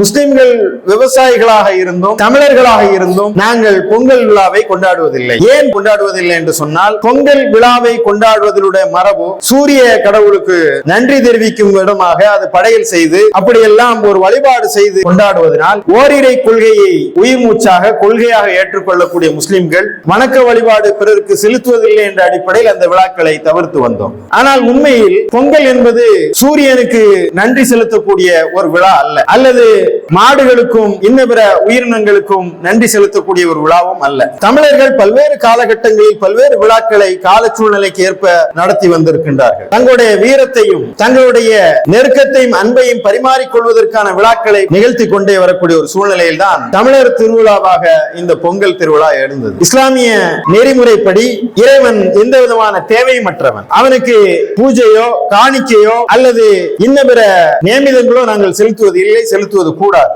முஸ்லிம்கள் விவசாயிகளாக இருந்தும் தமிழர்களாக இருந்தும் நாங்கள் பொங்கல் விழாவை கொண்டாடுவதில்லை. ஏன் கொண்டாடுவதில்லை என்று சொன்னால் பொங்கல் விழாவை கொண்டாடுவதனுடைய மரபு சூரிய கடவுளுக்கு நன்றி தெரிவிக்கும் விதமாக அது படையல் செய்து அப்படியெல்லாம் ஒரு வழிபாடு செய்து கொண்டாடுவதனால் ஓரிரை கொள்கையை உயிர் மூச்சாக கொள்கையாக ஏற்றுக்கொள்ளக்கூடிய முஸ்லிம்கள் வணக்க வழிபாடு பிறருக்கு செலுத்துவதில்லை என்ற அடிப்படையில் அந்த விழாக்களை தவிர்த்து வந்தோம். ஆனால் உண்மையில் பொங்கல் என்பது சூரியனுக்கு நன்றி செலுத்தக்கூடிய ஒரு விழா அல்ல. அல்லது மாடுகளுக்கும் இன்ன பிற உயிரினங்களுக்கும் நன்றி செலுத்தக்கூடிய ஒரு விழாவும் அல்ல. தமிழர்கள் பல்வேறு காலகட்டங்களில் பல்வேறு விழாக்களை கால சூழ்நிலைக்கு ஏற்ப நடத்தி வந்திருக்கின்றார்கள். தங்களுடைய வீரத்தையும் தங்களுடைய நெருக்கத்தையும் அன்பையும் பரிமாறிக்கொள்வதற்கான விழாக்களை நிகழ்த்தி கொண்டே வரக்கூடிய ஒரு சூழ்நிலையில் தான் தமிழர் திருவிழாவாக இந்த பொங்கல் திருவிழா எழுந்தது. இஸ்லாமிய நெறிமுறைப்படி இறைவன் எந்த விதமான தேவையமற்றவன் அவனுக்கு பூஜையோ காணிக்கையோ அல்லது இன்ன பிற நியமிதங்களோ நாங்கள் செலுத்துவது இல்லை செலுத்துவது கூடாது